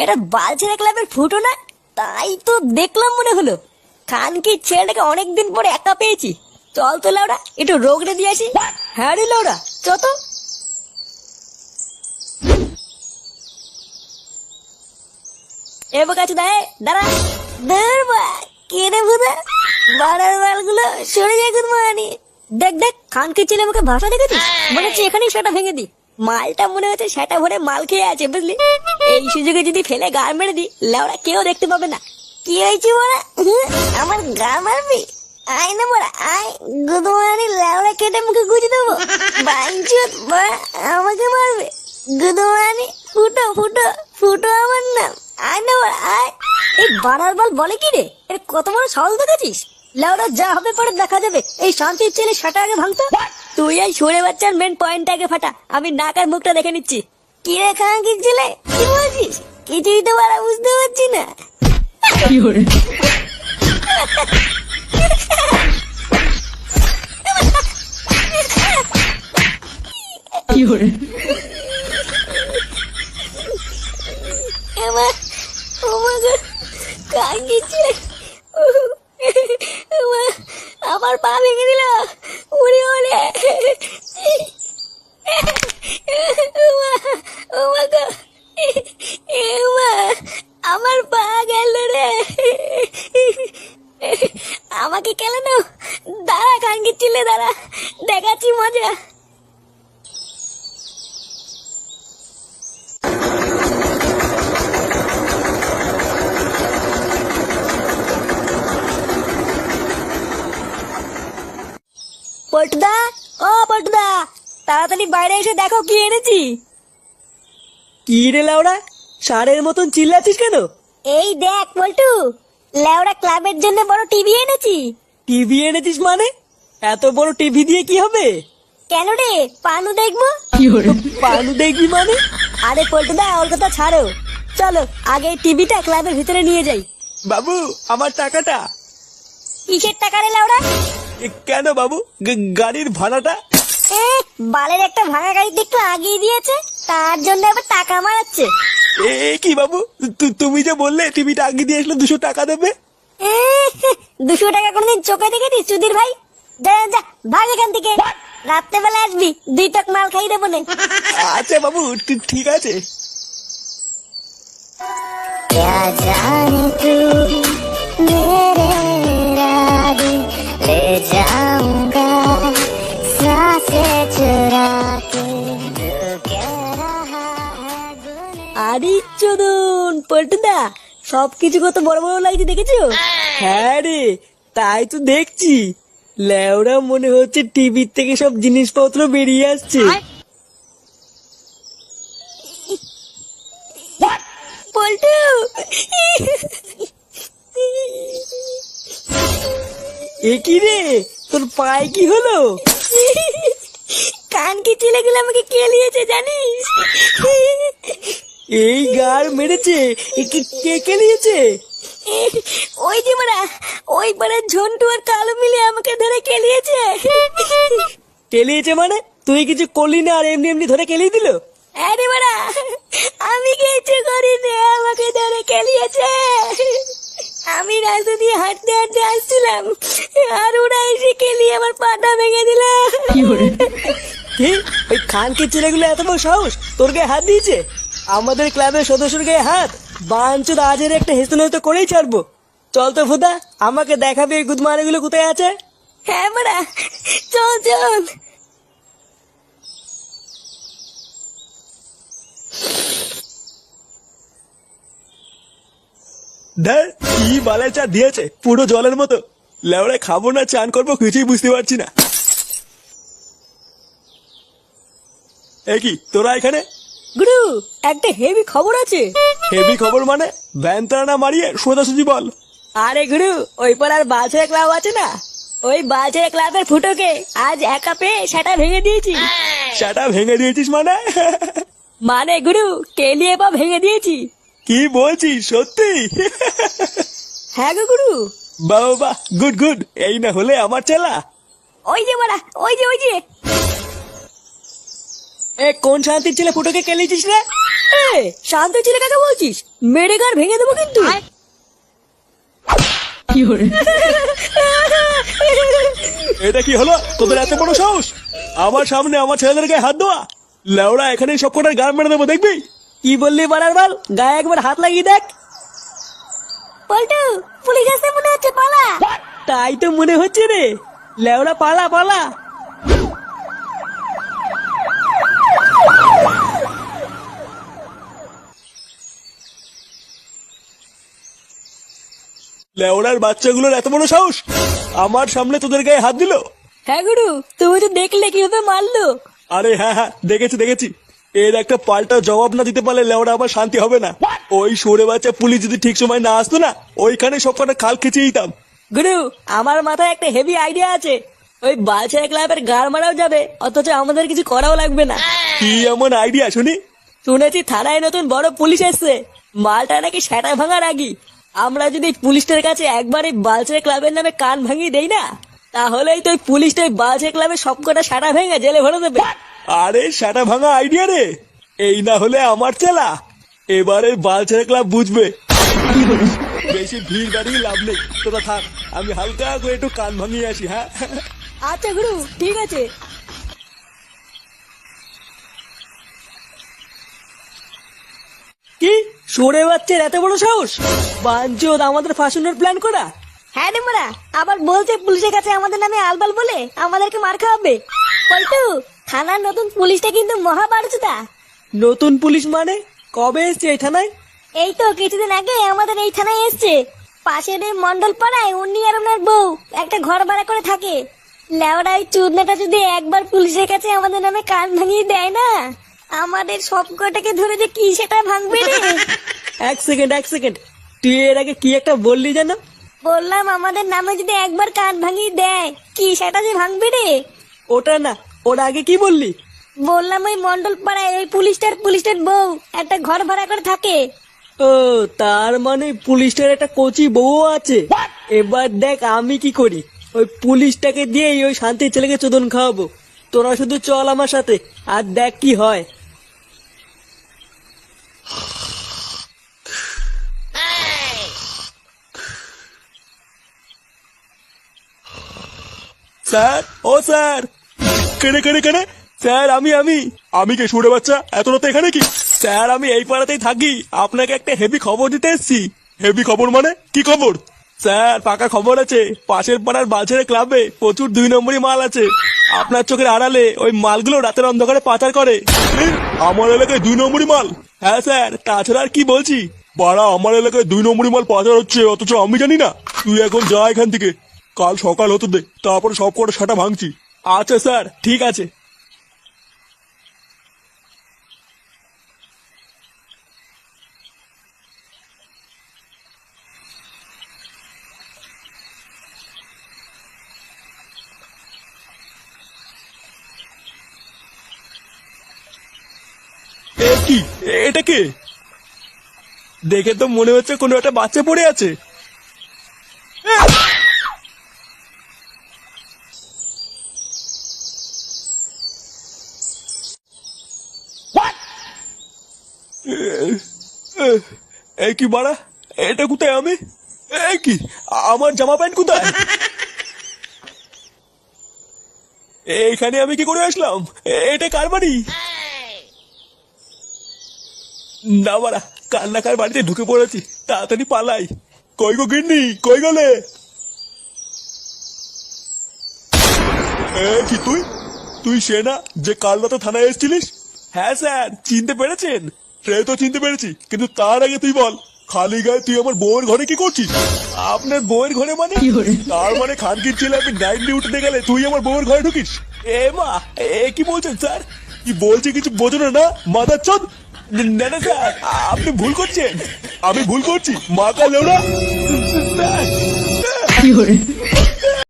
এটা বালছেরা ক্লাবের ফুটো না? তাই তো দেখলাম মনে হলো। খানকি ছেলেটাকে অনেকদিন পরে একা পেয়েছি। চল তো লাউরা, একটু রোগড়ে দিয়ে আসি। হ্যাঁ রে লাউরা, চ তো। এ কাছে দাঁড়ায় দাঁড়া। দাঁড় বা, কে রে ভুদা বাড়ার বালগুলো সরে যায় মানি। দেখ দেখ খানকে ছেলে আমাকে ভাষা দেখেছিস? হচ্ছে এখানেই সেটা ভেঙে দি মালটা মনে হচ্ছে সেটা ভরে মাল খেয়ে আছে, বুঝলি? এই সুযোগে যদি ফেলে গার মেরে দি লেওড়া কেউ দেখতে পাবে না। কি হয়েছে বড়া আমার গা মারবি? আয় না বড়া আয়। গুদমানি লেওড়া কেটে মুখে গুজে দেবো। বাইঞ্চুত বড়া আমাকে মারবে। গুদমানি ফুটো ফুটো ফুটো আমার নাম। আয় না বড়া আয়। এই বাড়ার বল বলে কি রে? এর কত বড় সহজ দেখেছিস লেওড়া যা হবে পরে দেখা যাবে। এই শান্তির ছেলে সেটা আগে ভাঙতো। তুই এই সরে বাচ্চার মেন পয়েন্টটা আগে ফাটা। আমি নাক আর মুখটা দেখে নিচ্ছি। কি রে ছেলে কি বলছিস? কিছুই তো বাড়া বুঝতে পারছি না। আমার ছেলে। পা ভেঙে দিল। উড়ে আমার পা গেল রে আমাকে কেন দাঁড়া কাঙ্কির ছিলে দাঁড়া। দেখাচ্ছি মজা। পটদা ও পটদা তাড়াতাড়ি বাইরে এসে দেখো কি এনেছি। কি রে লাউড়া সারের মতন চিল্লাচ্ছিস কেন? এই দেখ পল্টু লেওড়া ক্লাবের জন্য বড় টিভি এনেছি। টিভি এনেছিস মানে? এত বড় টিভি দিয়ে কি হবে? কেন রে? পানু দেখব? পানু দেখবি মানে? আরে পল্টুদা ওর কথা ছাড়ো। চলো আগে এই টিভিটা ক্লাবের ভিতরে নিয়ে যাই। বাবু আমার টাকাটা। কিসের টাকা রে লেওড়া এ, কেন বাবু? গাড়ির ভাড়াটা? এ বালের একটা ভাঙা গাড়ি একটু আগিয়ে দিয়েছে তার জন্য আবার টাকা মারাচ্ছে। এ কি বাবু? তু- তুমি যে বললে টিভিটা আগিয়ে দিয়ে আসলে দুশো টাকা দেবে? এ, দুশো টাকা কোনদিন চোখে দেখেছিস সুধীর ভাই? এখান থেকে। আসবি মাল দেবো আচ্ছা বাবু ঠিক আছে। আরে চোদন পল্টুদা সবকিছু কত বড় বড় লাগছে দেখেছ? হ্যাঁ, হ্যাঁ রে তাই তো দেখছি। ল্যাওড়া মনে হচ্ছে টিভির থেকে সব জিনিসপত্র বেরিয়ে আসছে। পল্টু! এ কি রে? তোর পায়ে কি হলো? কানকি ছেলেগুলো আমাকে কেলিয়েছে জানিস? এই গার মেরেছে। এ কি কে কে নিয়েছে ওই যে মারা ওই পাড়া ঝন্টু আর কালো মিলে আমাকে ধরে কেলিয়েছে কেলিয়েছে মানে? তুই কিছু করলি না আর এমনি এমনি ধরে কেলিয়ে দিল? আরে মারা আমি কিছু করিনি আমাকে ধরে কেলিয়েছে আমি রাস্তা দিয়ে হাঁটতে হাঁটতে আসছিলাম আর ওরা এসে কেলিয়ে আমার পাটা ভেঙে দিল। কি ওই খানকে ছেলেগুলো এত বড় সাহস? তোর গায়ে হাত দিয়েছে? আমাদের ক্লাবের সদস্যর গায়ে হাত? বাঞ্চুর আজের একটা হেস্তন তো করেই ছাড়বো। চল তো ফুদা আমাকে দেখাবে এই গুদমারাগুলো কোথায় আছে? হ্যাঁ মারা চল চল। কি বালাই চা দিয়েছে পুরো জলের মতো। লেওড়ে খাব না চান করব কিছুই বুঝতে পারছি না। এ কি তোরা এখানে? গুরু একটা হেভি খবর আছে। হেভি খবর মানে? ভ্যান না মারিয়ে সোজাসুজি বল। আরে গুরু ওই পাড়ার বালছেড়া ক্লাব আছে না? ওই বালছেড়া ক্লাবের ফুটোকে আজ একা পেয়ে সেটা ভেঙে দিয়েছি। সেটা ভেঙে দিয়েছিস মানে? মানে গুরু কেলিয়ে পা ভেঙে দিয়েছি। কি বলছিস সত্যি? হ্যাঁ গো গুরু। বাবা গুড গুড। এই না হলে আমার চেলা। ওই যে মারা ওই যে ওই যে। এ কোন শান্তির ছেলে ফুটোকে কেলিয়েছিস রে? এ, শান্ত ছিল কাকে বলছিস? মেরে গার ভেঙে দেবো কিন্তু। এটা কি হলো? তোদের এত বড় সাহস? আমার সামনে আমার ছেলেদের গায়ে হাত দেওয়া? লেওড়া এখানে সব কটার গান মেরে দেবো দেখবি? কি বললি বাড়ার বাল? গায়ে একবার হাত লাগিয়ে দেখ। পল্টু পুলিশ আসতে মনে হচ্ছে পালা। তাই তো মনে হচ্ছে রে। লেওড়া পালা পালা। লেওড়ার বাচ্চাগুলোর এত বড় সাহস? আমার সামনে তোদের গায়ে হাত দিল? হ্যাঁ গুরু তুমি তো দেখলে কীভাবে মারলো? আরে হ্যাঁ হ্যাঁ দেখেছি দেখেছি। এর একটা পাল্টা জবাব না দিতে পারলে লেওড়া আবার শান্তি হবে না। ওই সরে বাচ্চা পুলিশ যদি ঠিক সময় না আসতো না ওইখানে সব কটা খাল খেঁচে দিতাম। গুরু আমার মাথায় একটা হেভি আইডিয়া আছে। ওই বালছেড়া ক্লাবের গার মারাও যাবে অথচ আমাদের কিছু করাও লাগবে না। কি এমন আইডিয়া শুনি? শুনেছি থানায় নতুন বড় পুলিশ এসছে। মালটা নাকি সেটা ভাঙার আগি আমরা যদি পুলিশটার কাছে একবার এই বালছেড়া ক্লাবের নামে কান ভাঙিয়ে দেই না তাহলেই তো ওই পুলিশটা ওই বালছেড়া ক্লাবের সবকটা সাটা ভেঙে জেলে ভরে দেবে। আরে সেটা ভাঙা আইডিয়া রে। এই না হলে আমার চেলা। এবারে বালছেড়া ক্লাব বুঝবে। বেশি ভিড় বাড়িয়ে লাভ নেই। তোরা থাক আমি হালকা করে একটু কান ভাঙিয়ে আসি হ্যাঁ? আচ্ছা গুরু ঠিক আছে। কি? সরে বাচ্চার এত বড় সাহস? বাঞ্চোদ আমাদের ফাঁসানোর প্ল্যান করা? হ্যাঁ রে মোরা আবার বলছে পুলিশের কাছে আমাদের নামে আলবাল বলে আমাদেরকে মার খাওয়াবে। পল্টু থানার নতুন পুলিশটা কিন্তু মহা বাড়ছুদা নতুন পুলিশ মানে? কবে এসছে এই থানায়? এই তো কিছুদিন আগে আমাদের এই থানায় এসছে। পাশের এই মন্ডল পাড়ায় উনি আর ওনার বউ একটা ঘর ভাড়া করে থাকে। লেওড়া ওই চুদনাটা যদি একবার পুলিশের কাছে আমাদের নামে কান ভাঙিয়ে দেয় না? আমাদের সব কটাকে ধরে যে কি সেটা ভাঙবে রে? এক সেকেন্ড এক সেকেন্ড। তুই এর আগে কি একটা বললি যেন বললাম আমাদের নামে যদি একবার কান ভাঙিয়ে দেয় কি সেটা যে ভাঙবে রে? ওটা না ওর আগে কি বললি? বললাম ওই মন্ডল পাড়ায় ওই পুলিশটার পুলিশটার বউ একটা ঘর ভাড়া করে থাকে। ও তার মানে পুলিশটার একটা কোচি বউ আছে। এবার দেখ আমি কি করি? ওই পুলিশটাকে দিয়েই ওই শান্তির ছেলেকে চোদন খাওয়াবো। তোরা শুধু চল আমার সাথে আর দেখ কি হয়। স্যার, ও স্যার। কেড়ে কেড়ে কেড়ে স্যার, আমি আমি। আমি কে সুরে বাচ্চা? এত রাতে এখানে কি? স্যার, আমি এই পাড়াতেই থাকি। আপনাকে একটা হেভি খবর দিতে এসেছি। হেভি খবর মানে? কি খবর? স্যার, পাকা খবর আছে। পাশের পাড়ার বাজারে ক্লাবে প্রচুর দুই নম্বরই মাল আছে। আপনার চোখের আড়ালে ওই মালগুলো রাতের অন্ধকারে পাচার করে। আমার এলাকায় দুই নম্বরই মাল। হ্যাঁ স্যার, তাছাড়া আর কি বলছি? বাড়া আমার এলাকায় দুই নম্বরই মাল পাচার হচ্ছে, অথচ আমি জানি না। তুই এখন যা এখান থেকে। কাল সকাল হতে দে, তারপরে সব কটা সাটা ভাঙছি। আচ্ছা স্যার, ঠিক আছে। এটা কে? দেখে তো মনে হচ্ছে কোনো একটা বাচ্চা পড়ে আছে। কি বাড়া এটা কোথায় আমি? কি? আমার জামা প্যান্ট কোথায়? এইখানে আমি কি করে আসলাম? এটা কার বাড়ি? না বাড়া কান্নাকার বাড়িতে ঢুকে পড়েছি। তাড়াতাড়ি পালাই। কই গো গিন্নি? কই গেলে? এ, কি তুই? তুই সে না যে কাল রাতে থানায় এসেছিলিস? হ্যাঁ স্যার চিনতে পেরেছেন? সে তো চিনতে পেরেছি কিন্তু তার আগে তুই বল খালি গায়ে তুই আমার বউয়ের ঘরে কি করছিস? আপনার বউয়ের ঘরে মানে? তার মানে খানকির ছেলে আমি নাইট ডিউটিতে গেলে তুই আমার বউয়ের ঘরে ঢুকিস? এ মা এ কি বলছেন স্যার? কি বলছে কিছু বোঝো না না? মাদার চোদ না না স্যার আপনি ভুল করছেন। আমি ভুল করছি মা কাল না